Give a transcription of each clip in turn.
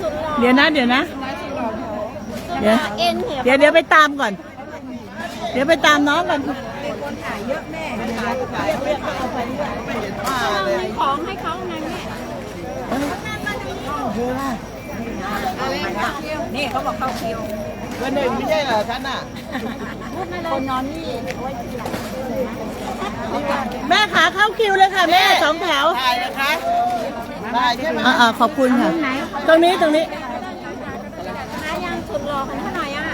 สุดหล่อเดี๋ยวนะ เดี๋ยวนะ เดี๋ยวเอ็นเหรอเดี๋ยวเดี๋ยวไปตามก่อน เดี๋ยวไปตามน้องก่อนมีของให้เขาไงแม่นี่เขาบอกเข้าคิวเบอร์หนึ่งไม่ใช่เหรอฉันอะคนนอนนี่แม่ขาเข้าคิวเลยค่ะ แม่สองแถวถ่ายนะคะ ถ่ายใช่ไหมอ่าขอบคุณค่ะ ตรงนี้ตรงนี้อายังสุดหล่อของเขาหน่อยอะ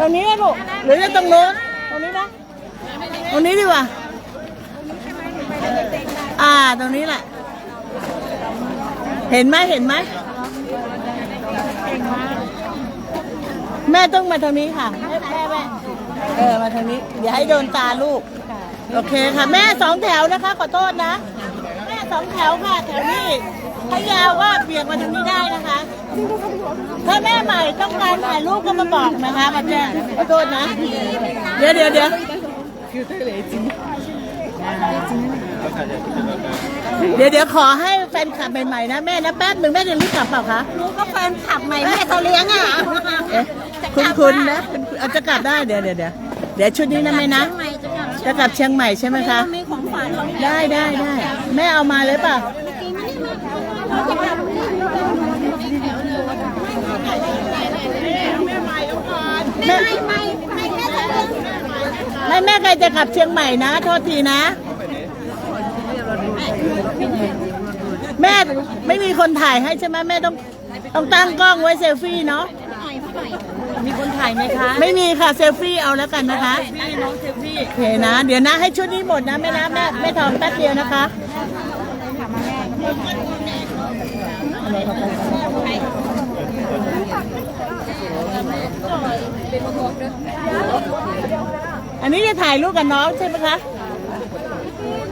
ตรงนี้นะลูกหรือจะตรงโน้นตรงนี้นะตรงนี้ดีกว่าอ่าตรงนี้แหละ เห็นไหมเห็นไหมแม่ต้องมาทางนี้ค่ะแม่แม่แม่เออมาทางนี้ อย่าให้โดนตาลูก โอเคค่ะ แม่สองแถวนะคะ ขอโทษนะ แม่สองแถวค่ะ แถวนี้ ถ้ายาวก็เบี่ยงมาทางนี้ได้นะคะ ถ้าแม่ใหม่ต้องการถ่ายรูปก็มาบอกนะคะมาแจ้งขอโทษนะ เดี๋ยวเดี๋ยวเดี๋ยวเดี๋ยวเดี๋ยวขอให้แฟนคลับใหม่ๆนะแม่นะแป๊บหนึ่งแม่จะรีบกลับเปล่าคะรู้ก็แฟนขับใหม่แม่เขาเลี้ยงอะเอ๊ะคุณคุณนะคุณเอาจะกลับได้เดี๋ยวเดี๋ยวเดี๋ยวเดี๋ยวชุดนี้นะแม่นะทำไมจะกลับจะกลับเชียงใหม่ใช่ไหมคะ มีของฝากเขาได้ได้ได้แม่เอามาเลยเปล่ะ แม่ไม่ไม่ไม่แค่จะเดินไม่แม่ใครจะกลับเชียงใหม่นะ โทษทีนะ แม่ไม่มีคนถ่ายให้ใช่ไหมแม่ต้องต้องตั้งกล้องไว้เซลฟี่เนาะมีคนถ่ายไหมคะ ไม่มีค่ะเซลฟี่เอาแล้วกันนะคะพี่น้องเซลฟี่โอเคนะ เดี๋ยวนะให้ชุดนี้หมดนะแม่นะแม่แม่ทองแป๊บเดียวนะคะ อันนี้จะถ่ายรูปกับน้องใช่ไหมคะ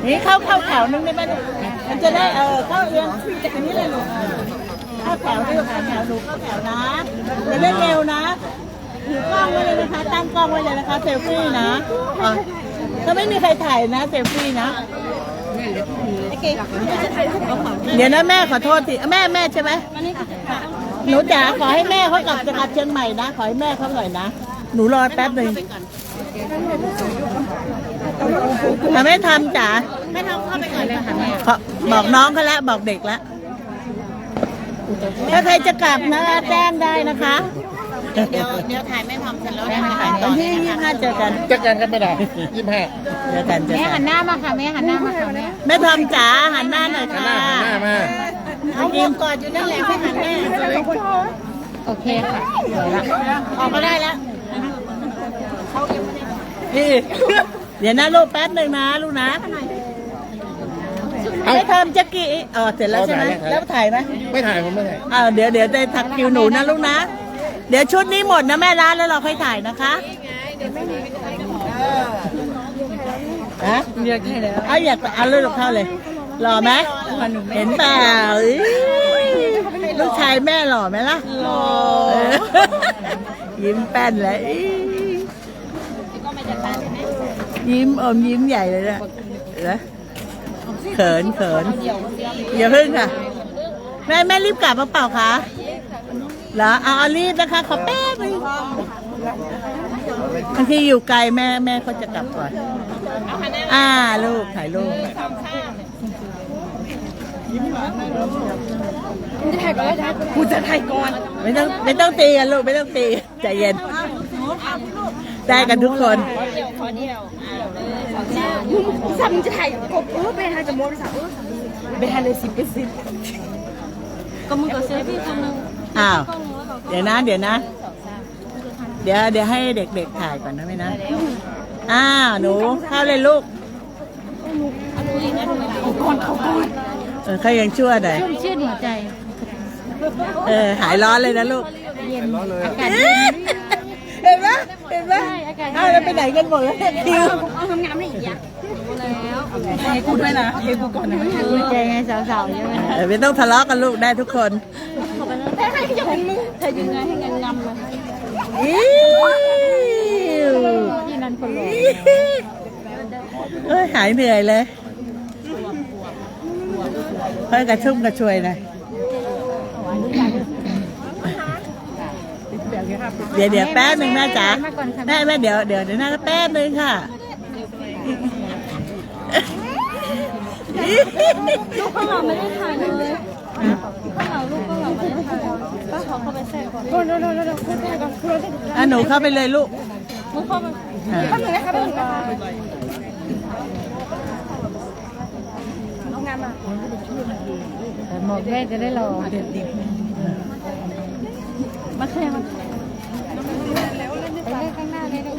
นี่เข้าเข้าแถวนึงได้ไหมลูกมันจะได้เออเข้าเอียงอันนี้เลยลูกเข้าแถวนี่ลูกค่ะแถวหนูเข้าแถวนะจะเล่นเร็วนะถือกล้องไว้เลยนะคะตั้งกล้องไว้เลยนะคะเซลฟี่นะอะถ้าไม่มีใครถ่ายนะเซลฟี่นะเดี๋ยวนะแม่ขอโทษทีแม่แม่ใช่ไหม หนูจ๋าขอให้แม่เขากลับจะกลับเชียงใหม่นะ ขอให้แม่เขาหน่อยนะ หนูรอแป๊บหนึ่งแต่ไม่ทำจ๋าไม่ทำเข้าไปก่อนเลยค่ะแม่ขอบอกน้องเขาแล้วบอกเด็กแล้วถ้าใครจะกลับนะแจ้งได้นะคะ เดี๋ยวเดี๋ยวถ่ายแม่ทำเสร็จแล้วถ่ายวันที่ยี่ห้าเจอกันจะกันกันไม่ได้ยี่ห้าเจอกันเจอแม่กัหันนหน้ามาค่ะแม่หันหน้ามาค่ะแม่แม่ทำจ๋าหันหน้าหน่อยค่ะหน้ามา เอากิมกอดอยู่นั่นแหละไม่หันแม่โอเคค่ะออกมาได้แล้วนี่เดี๋ยวนะลูกแป๊บหนึ่งนะลูกนะไม่ทำจักกี้เออเสร็จแล้วใช่ไหมแล้วถ่ายไหมไม่ถ่ายผมไม่ถ่ายอ่าเดี๋ยวเดี๋ยวได้ทักคิวหนูนะลูกนะ เดี๋ยวชุดนี้หมดนะแม่ร้านแล้วเราค่อยถ่ายนะคะฮะเรียกให้แล้วเอาอยากเอาเลยลูกเข้าเลย หล่อไหมเห็นเปล่าอุ๊ยลูกชายแม่หล่อไหมล่ะหล่อยิ้มแป้นเลยอี๋ยิ้มอมยิ้มใหญ่เลยนะเห็นไหมเขินเขินอย่าพึ่งค่ะ แม่แม่รีบกลับมาเปล่าคะเหรอเอาเอารีบนะคะ ขอแป๊บนึงบางทีอยู่ไกลแม่แม่เขาจะกลับก่อน อ่าลูกถ่ายรูป กูจะถ่ายก่อนไม่ต้องไม่ต้องตีกันลูกไม่ต้องตีใจเย็นได้กันทุกคนซ้ำจะถ่ายกบเออไปถ่ายจะโมดสาวไปถ่ายเลยสิบเปอร์เซ็นต์ก็มึงกับเซฟพี่คนนึงอ้าวเดี๋ยวนะ เดี๋ยวนะ เดี๋ยวเดี๋ยวให้เด็กๆถ่ายก่อนนะแม่นะอ้าวหนูเข้าเลยลูกก่อนเขาก่อนเออเขายังชั่วหน่อยชุ่มชื่นหัวใจ เออหายร้อนเลยนะลูก เย็น อากาศเห็นไหมเห็นไหมอ้าวแล้วไปไหนกันหมดแล้วเนี่ยคิวเอาทำงานไม่อีกอะแล้วให้กูด้วยนะให้กูก่อนนะไม่ใช่ดีใจไงสาวๆใช่ไหมเออไม่ต้องทะเลาะกันลูกได้ทุกคนแต่ให้ยังมึงเธอยังไงให้เงินงำเลยอิ๊วที่นั่นคนรอเอ้ยหายเหนื่อยเลย เฮ้ยกระชุ่มกระชวยหนะเดี๋ยวเดี๋ยวแป๊บหนึ่งแม่จ๋าแม่แม่เดี๋ยวเดี๋ยวเดี๋ยวนะแป๊บหนึ่งค่ะลูกข้างหลังไม่ได้ถ่ายเลยข้างหลังลูกข้างหลังไม่ได้ถ่ายป้าขอเข้าไปแทรกก่อนโอ้โหโน่นโน่นโน่นคุณได้ก่อนคุณได้อะหนูเข้าไปเลยลูกมึงเข้ามาอะแป๊บนึงนะคะแป๊บนึงนะคะ น้องามมาหมอกแม่จะได้รอเด็ดดิบมาแค่มาไปเลยข้างหน้าเลยเลย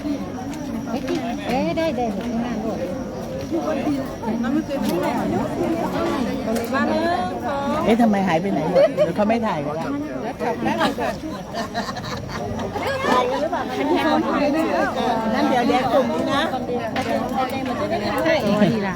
ไปที่เอ้ยได้ได้ข้างหน้าลูกมาเลยเอ๊ะทำไมหายไปไหนหมดหรือเขาไม่ถ่ายกันละนั่นเดี๋ยวเดี๋ยวกลุ่มนี้นะ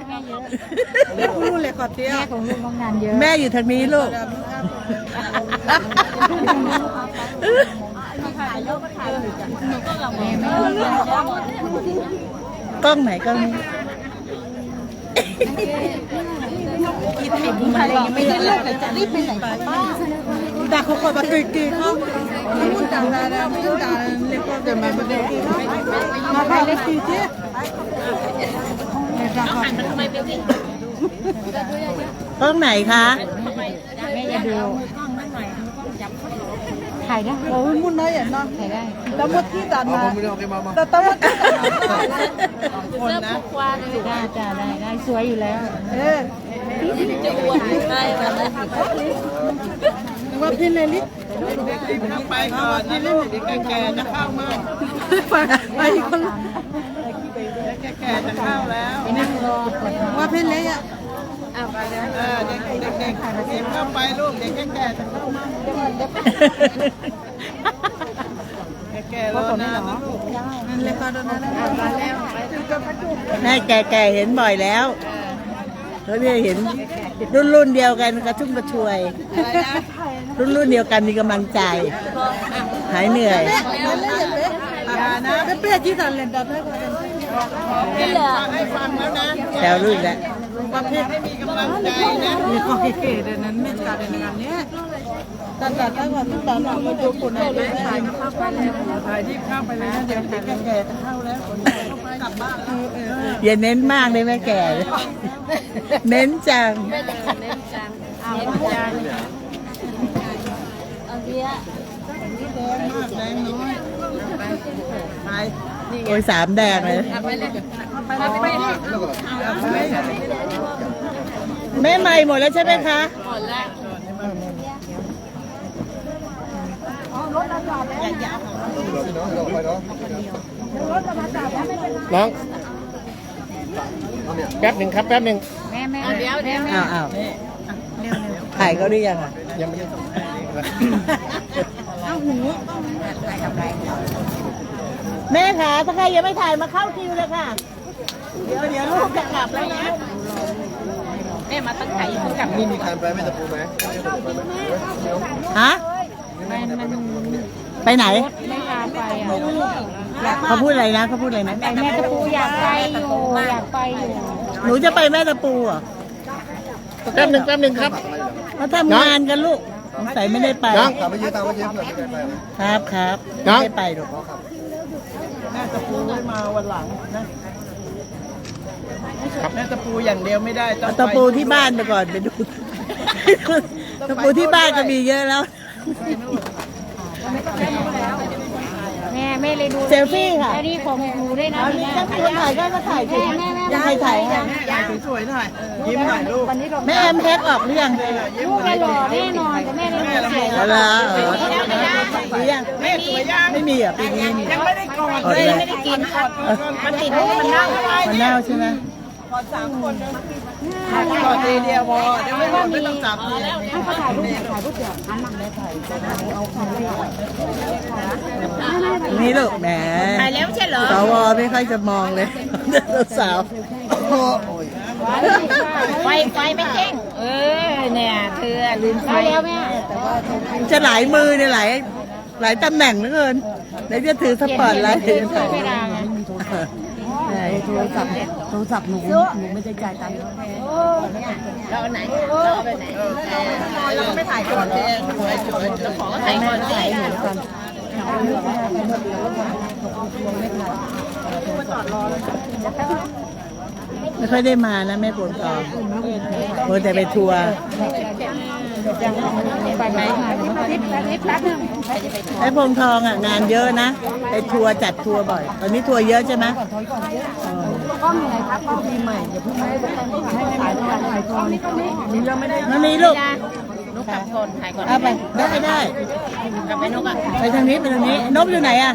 แม่ของลูกน้องงานเยอะแม่อยู่ทางนี้ลูกกล้องไหนกล้องนี้ไม่ได้ลูกแต่จะรีบไปไหนป้าแต่เขาก็มาคือคือเขามุ่งต่างดาวมุ่งต่างเล็กก็เดินมาประเดี๋ยวมาไปเล็ก คือเจ๊กล้องไหนคะแม่จะดูถ่ายได้โอ้ยมุ่งน้อยอย่างนั้นถ่ายได้แต่หมดที่ตัดมาแต่ต่หมดที่ตัดมาคนนะได้จ้าได้ได้สวยอยู่แล้ว เออจะอวดได้มาเลยว่าพี่เลลิเข้าไปก่อนนะลูกแก่ๆจะเข้ามากไปคน แก่ๆจะเข้าแล้วไปนั่งรอก่อนว่าพี่เล็กอะเออเด็กๆเด็กๆรีบเข้าไปลูกเด็กแก่ๆจะเข้ามาแก่ๆแล้วนะลูกนั่นเลยค่ะตอนนั้นมาแล้วไปถึงกับประจุแม่แก่ๆเห็นบ่อยแล้วเขาเนี่ยเห็นรุ่นรุ่นๆเดียวกันกระชุ่มกระชวย รุ่นรุ่นๆเดียวกันมีกำลังใจ หายเหนื่อยอย่านะเปี้ยที่สันเลนดับให้ก่อ นให้ฟังแล้วนะแซวลูกแล้วประเภทให้มีกำลังใจนะมีข้อเกตนั้นไม่ตัดในงานเนี้ยตัดตัดตั้งแต่ตั้งแต่เรามาดูคนให้ดูถ่ายเข้าไปแล้วถ่ายที่เข้าไปแล้วเดี๋ยวเด็กแก่ๆจะเข้าแล้วกลับบ้านเออเอออย่าเน้นมากเลยแม่แก่ เน้นจังเอาเบี้ยแดงมากแดงน้อยไป โอ้ยสามแดงเลย แม่ใหม่หมดแล้วใช่ไหมคะน้องแป๊บหนึ่งครับแป๊บหนึ่งแม่แม่เดี๋ยวเดี๋ยวอ้าวอ้าวถ่ายเขาหรือยังอะยังไม่ได้ แม่คะถ้าใครยังไม่ถ่ายมาเข้าคิวเลยค่ะ เดี๋ยวเดี๋ยวลูกจะกลับแล้วนะ แม่มาตั้งใจอยู่กับนี่มีใครไปไม่ตะปูไหมฮะมันมันไปไหน ไม่พาไปอะเขาพูดอะไรนะเขาพูดอะไรนะแต่แม่ตะปูอยากไปอยู่อยากไปอยู่ หนูจะไปแม่ตะปูเหรอแป๊บหนึ่งแป๊บหนึ่งครับเขาทำงานกันลูกสงสัยไม่ได้ไปน้องกลับมายืนตามมายืนเผื่อจะได้ไปครับครับน้ไม่องได้ไปหรอกแม่ ตะปูไม่มาวันหลังนะแม่ตะปูอย่างเดียวไม่ได้ต้องตะปูที่บ้านไปก่อนไปดู ตะปูที่บ้านก็มีเยอะแล้วแม่ แม่เลยดูเซลฟี่ค่ะอันนี้ของหนูด้วยนะเอานี่ถ้าคนถ่ายก็มาถ่ายสิยังใครถ่ายให้สวยๆหน่อย ยิ้มหน่อยลูกแม่แอมแพ็กออกหรือยังลูกแม่หล่อแน่นอนแต่แม่เลยดูสวยเอาละเออหรือยังแม่สวยยังไม่มีอะปีนี้มียังไม่ได้กอดอดเลยเลยไม่ได้กินมันติดมันเน่ามันเน่าใช่ไหมกอด ทีเดียวพอเดี๋ยวไม่หมดไม่ต้องจับทีให้เขาถ่ายรูปถ่ายรูปเดี๋ยวอันหลังได้ถ่ายแนี้ลูกแหมถ่ายแล้วใช่เหรอสวไม่ค่อยจะมองเลยสาวโอ้โหไฟไฟไม่แจ้งเออเนี่ยเธอลืมไฟแล้วแม่จะหลายมือเนี่ยหลายหลายตำแหน่งเหลือเกินไหนจะถือสปอร์ตไลท์ไม่ดัง โทรศัพท์โทรศัพท์หนูหนูไม่ได้จ่ายตังค์เราไหนเราไปไหนเราไม่ถ่ายก่อนเลยเราขอก็ถ่ายก่อนสิไม่ค่อยได้มานะแม่ปวดคอโอ้แต่ไปทัวร์ ไปไหมทิปทิปแป๊บนึงไอ้พงทองอะงานเยอะนะไปทัวร์จัดทัวร์บ่อย ตอนนี้ทัวร์เยอะใช่ไหมก็มีอะไรครับก็มีใหม่อย่าเพิ่งให้ให้ถ่ายก่อนถ่ายก่อนนี่เราไม่ได้นั่นนี่ลูกนกกลับก่อนถ่ายก่อนเอาไปได้ได้กลับไปนกอะไปทางนี้ไปทางนี้นกอยู่ไหนอะ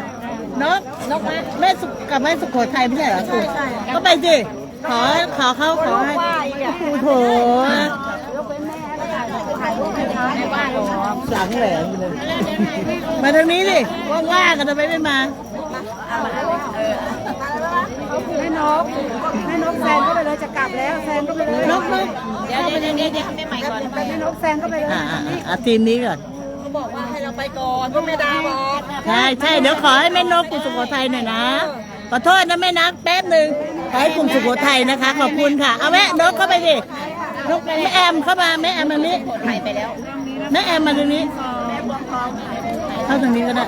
นกนกมแม่สุกับแม่สุโขทัยไม่ใช่เหรอสุก็ไปสิขอขอเขาขอให้โอ้โห หรอหลังแหลมไปเลยมาทางนี้ดิว่างๆกันทำไมไม่มาแม่นกแม่นกแซงก็ไปเลยจะกลับแล้วแซงก็ไปเลยนกนกเดี๋ยวเดี๋ยวเดี๋ยวเดี๋ยวให้ใหม่ก่อนแม่นกแซงก็ไปเลยอ่าอ่าอ่าทีมนี้ก่อนเขาบอกว่าให้เราไปก่อนพวกแม่ดาบอกใช่ใช่เดี๋ยวขอให้แม่นกกลุ่มสุโขทัยหน่อยนะขอโทษนะแม่นักแป๊บหนึ่งขอให้กลุ่มสุโขทัยนะคะ ขอบคุณค่ะ เอาแม่นกเข้าไปดิ นกแม่แอมเข้ามาแม่แอมมานี้ถ่ายไปแล้วแม่แอมมาตรงนี้เข้าตรงนี้ก็ได้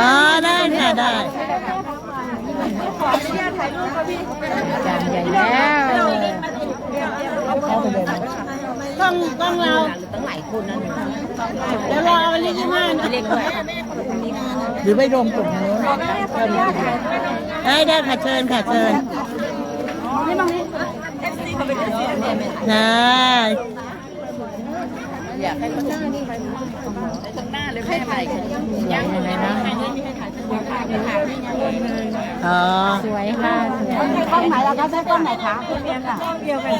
อ๋อได้ค่ะได้ขออนุญาตถ่ายรูปครับพี่จานใหญ่แล้วกล้องกล้องเราตั้งหลายคนนั่นเดี๋ยวรอวันที่ยี่ห้านะเล็กด้วยหรือไปรวมกลุ่มนู้น ได้ได้ค่ะเชิญค่ะเชิญได้อยากให้เขาหน้านี่ข้างหน้าเลยแม่ไปยังอะไรนะอ๋อสวยค่ะกล้องไหนล่ะคะใช้กล้องไหนคะเดียวกัน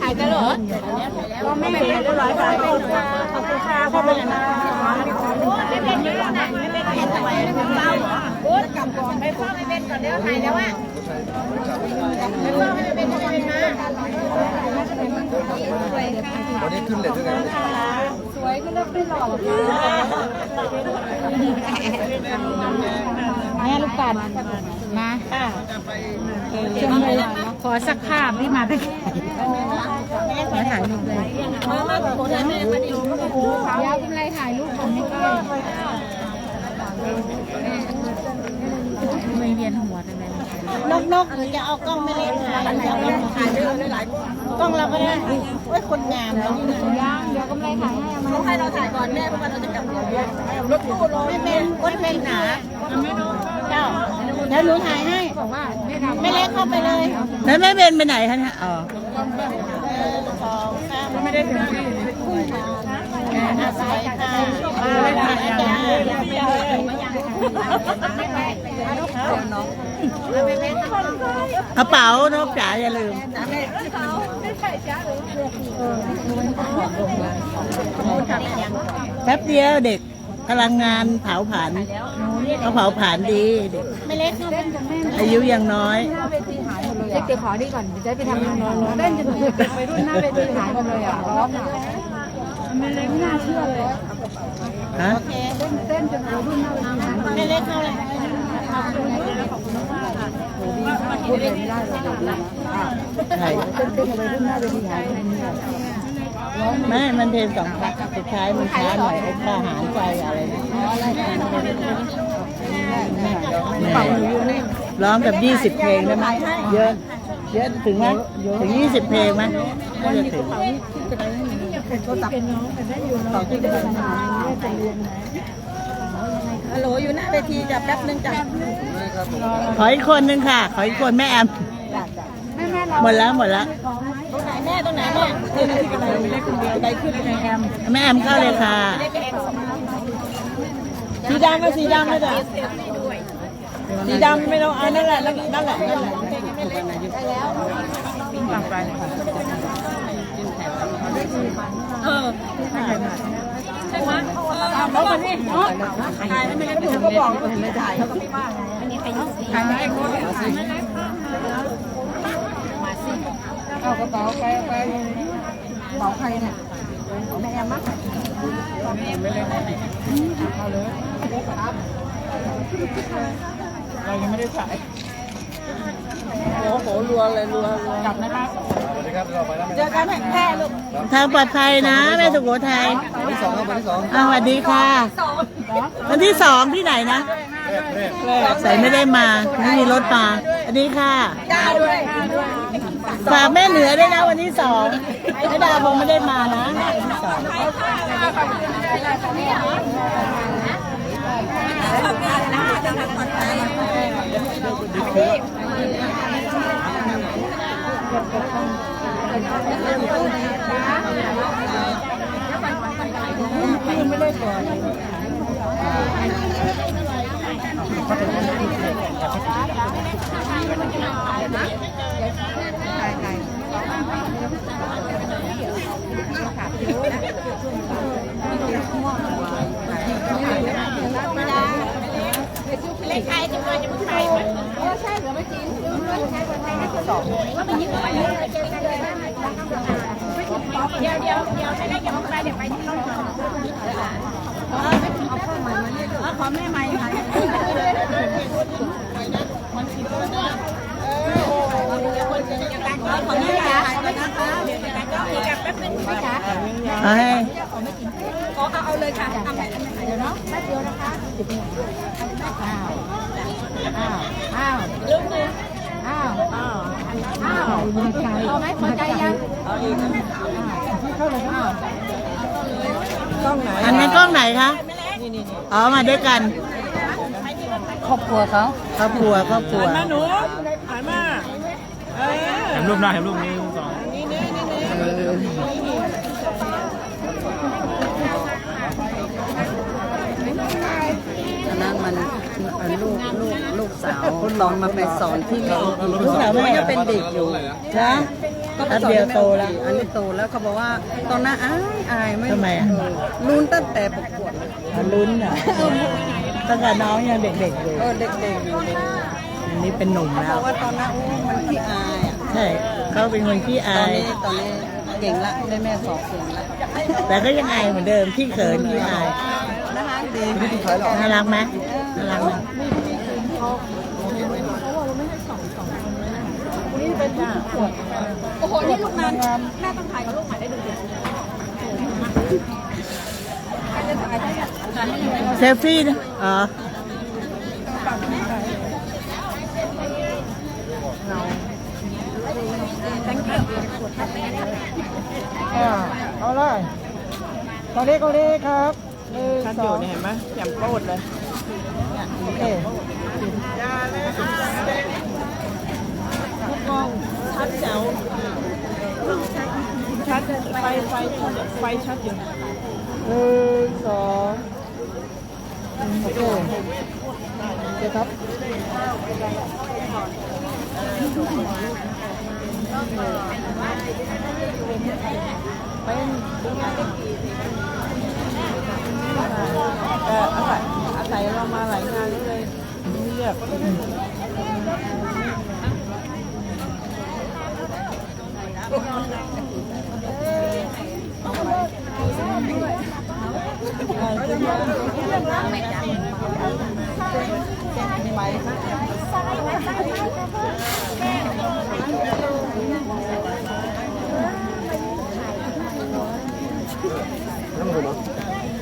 ถ่ายกันเหรอก็ไม่เป็นไรร้อยบาทขอบคุณค่ะขอบคุณค่ะไม่เป็นเยอะนะไม่เป็นเห็น ทำไมเฝ้าเหรอจะกลับก่อนไปเฝ้าไม่เป็นก่อนเดี๋ยวถ่ายแล้วอะไปเฝ้าไม่เป็นไม่เป็นมาสวยค่ะวันนี้ขึ้นเลยด้วยกันสวยก็เลิกไม่หล่อหรอกแม่ลูกปัดมาชมเลยขอสักภาพที่มาไปขอถ่ายรูปเลยมามาขอถ่ายแม่มาดิยาวกำไรถ่ายรูปผมไม่ก้อย ไม่เวียนหัวเลยนกนกหรือจะเอากล้องไม่เล่นถ่ายจะเอาถ่ายด้วยหลายกล้องเราก็ได้เว้ยคนงามเนาะย่างเดี๋ยวกำไรถ่ายให้เอามาให้เราถ่ายก่อนแม่เพราะว่าเราจะกลับรถตู้รอไม่เป็นคนเป็นหนาเจ้าเดี๋ยวหนูถ่ายให้บอกว่าแม่ดำไม่เล็กเข้าไปเลยแล้วแม่เบนไปไหนคะเนี่ยอ๋อไม่ได้ถึงที่อาศัยค่ะไม่ได้ กระเป๋านกจ๋าอย่าลืมแป๊บเดียวเด็กพลังงานเผาผลาญเขาเผาผลาญดีเด็กไม่เล็กอายุยังน้อยเด็กเดี๋ยวขอดีก่อนจะไปทำงานเต้นจนไปรุ่นหน้าเวทีหายหมดเลยอะร้องอะไม่เล็กน่าเชื่อเลย ฮะเต้นจนรุ่นหน้าเวทีหายหมดไม่เล็กเท่าไหร่พูดเลยไม่ได้เลยใช่เต้นเต้นอะไรรุ่นหน้าเวทีหายหมดไม่มันเพลงสองพักสุดท้ายมันช้าหน่อยไอ้ทหารใจอะไรเนี่ยร้องกับยี่สิบเพลงได้ไหมเยอะเยอะถึงไหมถึงยี่สิบเพลงไหมก็จะถึง จะเรียนฮัลโหลอยู่หน้าเวทีจับแป๊บนึงจับขออีกคนนึงค่ะ ขออีกคนแม่แอมหมดแล้วหมดแล้วตรงไหนแม่ตรงไหนแม่ขึ้นอะไรไม่ได้คนเดียวได้ขึ้นแม่แอมแม่แอมเข้าเลยค่ะ สีดำก็สีดำเลยสีดำไม่ต้องอันนั่นแหละนั่นแหละนั่นแหละได้แล้วไปเออ มานี่เนาะถ่ายไม่งั้นผมก็บอกว่าไม่ถ่ายเขาก็ไม่ว่าไงอันนี้ใครถ่ายไม่ได้โพสถ่ายมาสิเอากระเป๋าไปไปกระเป๋าใครเนี่ยของแม่แอมมั้งไม่เลยเอาเลยเรายังไม่ได้ถ่ายโอ้โหรัวเลยรัวรัวกลับนะค รับเจอกันแค่ลูกทางปลอดภัยนะแม่สุโขทัยวันที่สองครับวันที่สองอ่าสวัสดีค่ะ วันที่สองที่ไหนนะใส่ไม่ได้มาไม่มีรถมาสวัสดีค่ะจ้าด้วยฝากแม่เหนือด้วยนะวันที่สองแม่ดาคงไม่ได้มานะเลขใครจะมาจะมึง ใครเออใช่เหรอไม่จริงใช่คนไทยให้คนสองว่ามันยิ่งกว่าเยอะ เดี๋ยวเดี๋ยวเดี๋ยวใช้ได้ยังไม่ได้เดี๋ยวไปที่รถขอแม่ใหม่ค่ะขอแม่ค่ะนะคะเดี๋ยวก็มีกับแป๊บนึงนะคะเอาให้ขอเอาเอาเลยค่ะทำแบบเดี๋ยวเนาะแป๊บเดียวนะคะอ้าวอ้าวอ้าวลุกเลยอ้าวอ้าวอ้าว เอาไหมพอใจยังอันนี้กล้องไหนคะนนั้นกล้องไหนคะอ๋อมาด้วยกัน ครอบครัวเขาครอบครัวครอบครัวมาหนูถ่ายมาเออเห็นรูปหน้าเห็นรูปนี้รูปสอง นี่นี่นี่นี่อันนั้นมันมันลูกลูกลูกสาวตอนมาไปสอนที่นี่ลูกสาวแม่ยังเป็นเด็กอยู่นะก็ไปแป๊บสอนเดียวที่โตแม่แล้วอันนี้โตแล้วเขาบอกว่าตอนนั้นอายอายไม่ทำไมอะเออลุ้นตั้งแต่ประกวดเลยลุ้นอะตั้งแต่น้องยังเด็กๆอยู่เออเด็กๆอยู่เลยอันนี้เป็นหนุ่มเขาแล้บวอกว่าตอนนั้นโอ้มันขี้อายอะใช่เขาเป็นคนขี้ตอาอนยนี้ตอนนี้เก่งละได้แม่สอบเก่งละแต่ก็ยังอายเหมือนเดิมพี่เขินขี้อาย นะคะดีน่ารักไหมน่ารักไหมโอ้โห นี่ลูกนั้นแม่ต้องถ่ายกับลูกใหม่ได้ดูดิเซลฟี่นะอ๋ออ่าเอาเลยตอนนี้ก็นี้ครับ หนึ่งสองเห็นไหมแจ่มโคตรเลยโอเคกล้องชัดแจ๋วชัดไฟไฟไฟชัดอยู่หนึ่งสองโอเคโอเคครับเออ อาศัยอาศัยเรามาหลายงานเลยเรียบไ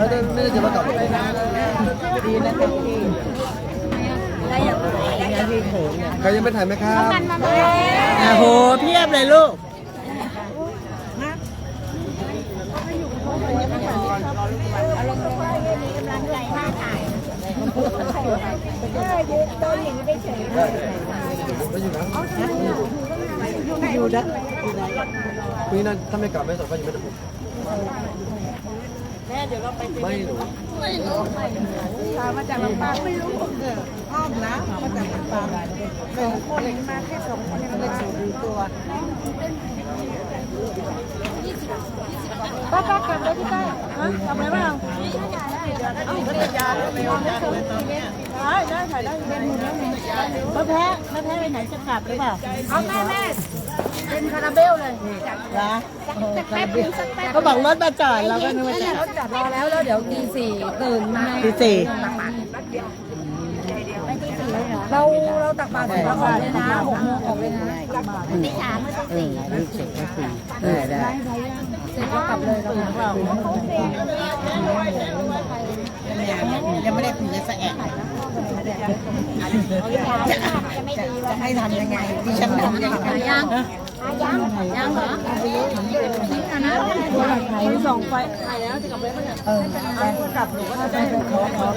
ม่ได้ไม่ได้จะมาตอบ ดีนะเป็นพี่เนี่ยพี่เขินเนี่ยใครยังไม่ถ่ายไหมครับอะโหเพียบเลยลูก อยู่นะพี่นั่นถ้าไม่กลับไม่สองก็ยังไม่ได้ผม แม่เดี๋ยวเราไปไม่รู้มาจากลำปางไม่รู้อ้อมนะมาจากลำปางสองคนมาแค่สองคนมันเลยสูงตัวป้าป้ากลับเลยพี่ต้อยฮะกลับเลยเปล่าได้ได้ถ่ายได้เป็นหมดแล้วนี่มะแพ้มะแพ้ไปไหนจะกลับหรือเปล่าเอาแม่แม่ เป็นคาราเบลเลยเหรอเขาบอกรถมาจอดเราก็นึกว่าจะรถจัดรอแล้วแล้วเดี๋ยวตีสี่ตื่นมาตีสี่เราเราตักบาตรเสร็จแล้วออกเลยนะหกโมงออกเลยนะตักบาตรเออรู้สึกก็คือเออได้เสร็จก็กลับเลยเรายังไม่ได้คุยกับสะแอะจะให้ทำยังไงดิฉันทำยังไง ยังยังยังเหรอทิ้งกันะถ่ายสองไฟถ่ายแล้วจะกลับเลยปะเนี่ยเออกลับหนูก็จะได้เป็นของของ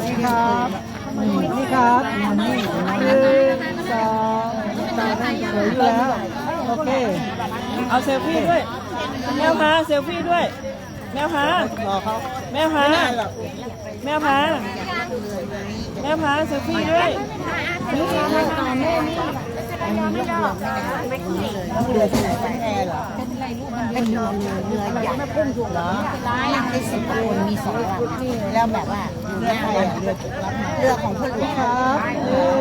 นี่ครับนี่ครับนี่คือสองสามสวยอยู่แล้ว โอเค เอาเซลฟี่ด้วยแมวพาเซลฟี่ด้วย แมวพารอเขาแมวพาไม่ได้หรอกแมวพาแมวพาเซลฟี่ด้วยต้องเรือที่ไหนเป็นแอร์เหรอเป็นอะไรลูกเป็นเรือเรือใหญ่ไม่พุ่งถูกเหรอนั่งได้สิบคนมีสองลำแล้วแบบว่าเรือใครอะเรือเรือของพ่อหลวงครับเออ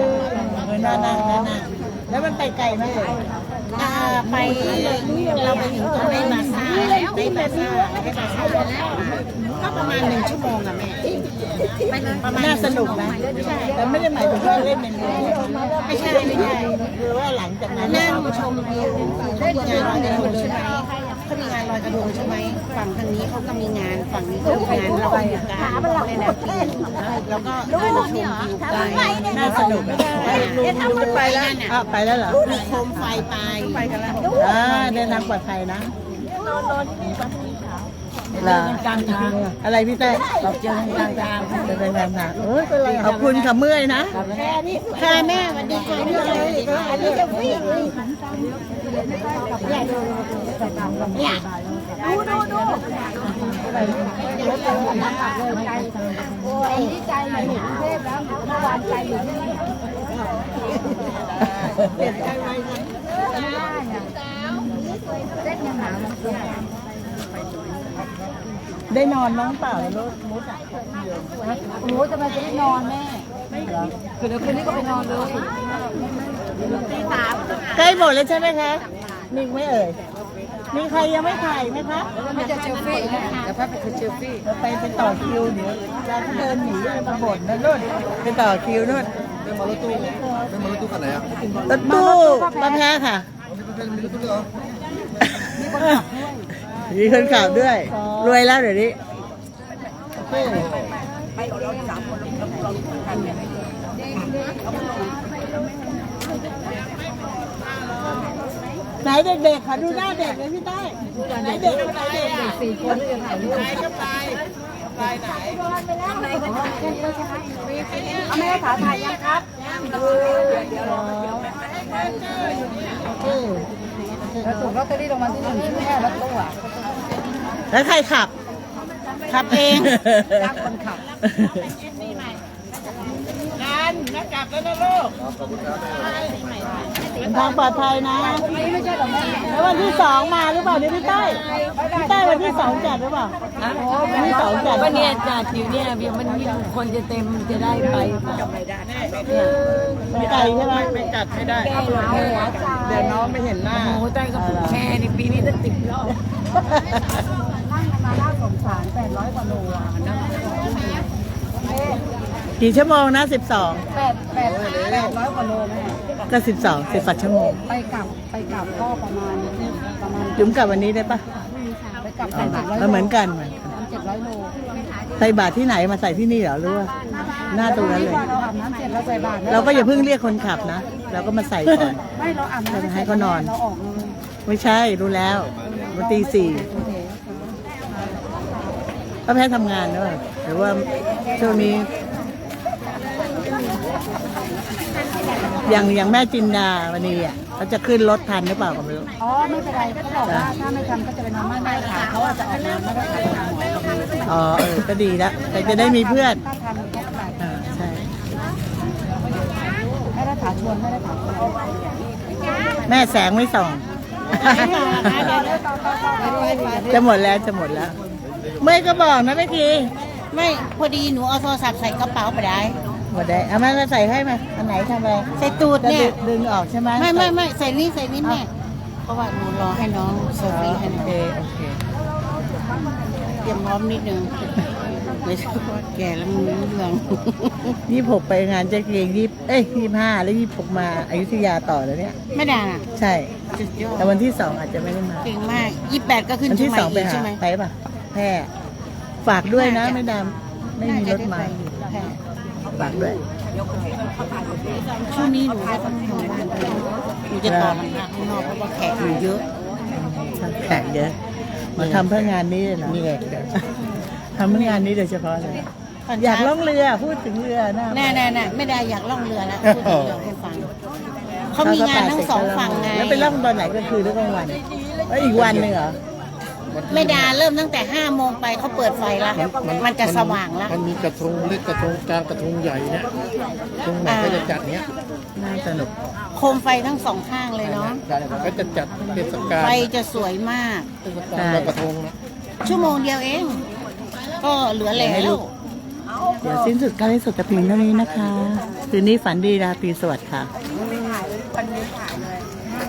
น่านั่งน่านั่งแล้วมันไปไกลไหมเอ่าไปเราไปถึงตรงได้มาซ่าได้มาซ่าได้มาซ่าแล้วก็ประมาณหนึ่งชั่วโมงอะแม่ประมาณน่าสนุกนะแต่ไม่ได้หมายถึงว่าเล่นในเรือไม่ใช่ไม่ใช่คือว่าหลังจากนั้นนั่งชมวิวเขามีงานลอยกระทงใช่ไหม เขามีงานลอยกระทงใช่ไหมฝั่งทางนี้เขาก็มีงานฝั่งนี้ก็มีงานเราไปขาเป็นหลักหมดเลยแล้วก็นั่งชมวิวกันน่าสนุกลุงจะไปแล้วอะไปแล้วเหรอดูโคมไฟไปไปกันแล้วอ่าเดินทางปลอดภัยนะเหรอกลางทางอะไรพี่เต้เราเจอกันกลางทางเจอกันกลางทางขอบคุณค่ะเมื่อยนะแค่นี้ค่ะแม่วัสดีค่ะเลยอันนี้จะวิ่ง เนี่ยดูดูดูโอ้ยใจอยู่กรุงเทพแล้วเมื่อวานใจอยู่ที่นี่เปลี่ยนใจไหมได้นอนน้องเปล่าในรถมุดอะโอ้จะมาจะได้นอนแม่คือเดี๋ยวคืนนี้ก็ไปนอนเลย ใกล้หมดแล้วใช่ไหมคะมีอีกไหม่เอ่ย มีใครยังไม่ถ่ายไหมคะไม่จะเซลฟี่เดี๋ยวพาไปเซลฟี่เราไปไปต่อคิวเดี๋ยวเราก็เดินหนีเลยมาบ่นนะนู่นไปต่อคิวนู่นเป็นมารถตู้เป็นมารถตู้คันไหนอะรถตู้ป้าแพ้ค่ะเป็นมีรถตู้ด้วยเหรอมีคนขับด้วย รวยแล้วเดี๋ยวนี้ไไหนเด็กๆขอดูหน้าเด็กเลยพี่ใต้ไหนเด็กไหนเด็กสี่คนจะถ่ายรูปไหนก็ไปไปไหนเอาแม่ขาถ่ายยังครับแล้วถูกลอตเตอรี่รางวัลที่หนึ่งที่แม่รถตู้อะแล้วใครขับ ขับเองรักคนขับ กันนะกลับแล้วนะลูกเดินทางปลอดภัยนะไม่ใช่หรอแม่แล้ววันที่สองมาหรือเปล่าเนี่ยพี่ใต้พี่ใต้วันที่สองจัดหรือเปล่าวันที่สองจัดก็เนี่ยจัดอยู่เนี่ยเพียงมันมีคนจะเต็มจะได้ไปเปล่าไม่ไกลใช่ไหมไม่จัดไม่ได้เดี๋ยวน้องไม่เห็นหน้าโอ้ใต้กระปุกแช่ในปีนี้จะติดรอบนั่งมาล่าสงสารแปดร้อยกว่าโลอะนั่ง กี่ชั่วโมงนะสิบสองแปดแปดแปดร้อยกว่าโลแม่ก็สิบสองสิบแปดชั่วโมง ไปกลับไปกลับก็ประมาณประมาณจุ๋มกลับวันนี้ได้ปะไปกลับแปดร้อยเราเหมือนกันเจ็ดร้อยโลใส่บาตรที่ไหนมาใส่ที่นี่เหรอหรือว่าหน้าตรงนั้นเลย เราอาบน้ำเสร็จเราใส่บาตรเราก็อย่าเพิ่งเรียกคนขับนะเราก็มาใส่ก่อนไม่เราอาบน้ำให้เขานอน เราออกเลยไม่ใช่รู้แล้วมาตีสี่ป้าแพ้ทำงานด้วยหรือว่าช่วงนี้ อย่างอย่างแม่จินดาวันนี้อะเขาจะขึ้นรถทันหรือเปล่าก็ไม่รู้ อ๋อไม่เป็นไรเขาบอกว่าถ้าไม่ทำก็จะไปนอนบ้านได้ค่ะเขาอาจจะออกมาไม่ได้ทำหาหมออ๋อเออก็ดีละแต่จะได้มีเพื่อนถ้าทำแค่บาตรอ่าใช่ไม่ได้ถาชวนไม่ได้ถาชวนแม่แสงไม่ส่อง จะหมดแล้วจะหมดแล้ว ไม่ก็บอกนะไม่ทีไม่พอดีหนูเอาโทรศัพท์ใส่กระเป๋าไปได้ หมดได้เอามาใส่ให้มาอันไหนทำอะไรใส่ตูดจะเนี่ยดึงออกใช่ไหมไม่ไม่ไม่ใส่นี่ใส่นี่แม่เพราะว่าหนูรอให้น้องโซอ๋อฟีให้โอน้องเคโอเคเตรียมพร้อมนิดนึงไม่ใช่แก่แล้วมันรู้เรื่องยี่หกไปงานเจ๊เกียงยี่เอ้ยยี่ห้าแล้วยี่หกมาอยุธยาต่อแล้วเนี่ย ไม่ได้น่ะใช่ สุดยอดแต่วันที่สองอาจจะไม่ได้มา เก่งมากยี่แปดก็ขึ้นวันเชียที่งใหสม่องไปอีกหาใช่ไหม ไปป่ะ แพร่ฝากด้วยนะน่าจะไม่ดำไม่มีรถมา ฝากด้วยช่วงนี้หนูก็ต้องทำบ้านด้วยหนูจะต่อหลังคาข้างนอกเพราะว่าแขกอยู่เยอะแขกเยอะมาทำเพื่องานนี้เลยเหรอนี่ไงทำเพื่องานนี้โดยเฉพาะเลยอยากล่องเรือพูดถึงเรือนะแน่แน่แน่ไม่ได้อยากล่องเรือแล้วพูดถึงเรือให้ฟังเขามีงานทั้งสองฝั่งไงแล้วไปล่องตอนไหนก็คือหรือกลางวันแล้วอีกวันหนึ่งเหรอ ไม่ดาเริ่มตั้งแต่ห้าโมงไปเขาเปิดไฟละ มันจะสว่างละ มันมีกระทงเล็กกระทงกลางกระทงใหญ่เนี่ยตรงไหนก็จะจัดเนี้ยน่าสนุกโคมไฟทั้งสองข้างเลยเนาะก็จะจัดเทศกาลไฟจะสวยมากเทศกาลลอยกระทงนะชั่วโมงเดียวเอง ก็เหลือแล้วเดี๋ยวสิ้นสุดการไลฟ์สดแต่เพียงเท่านี้นะคะ คืนนี้ฝันดีราตรีสวัสดิ์ค่ะ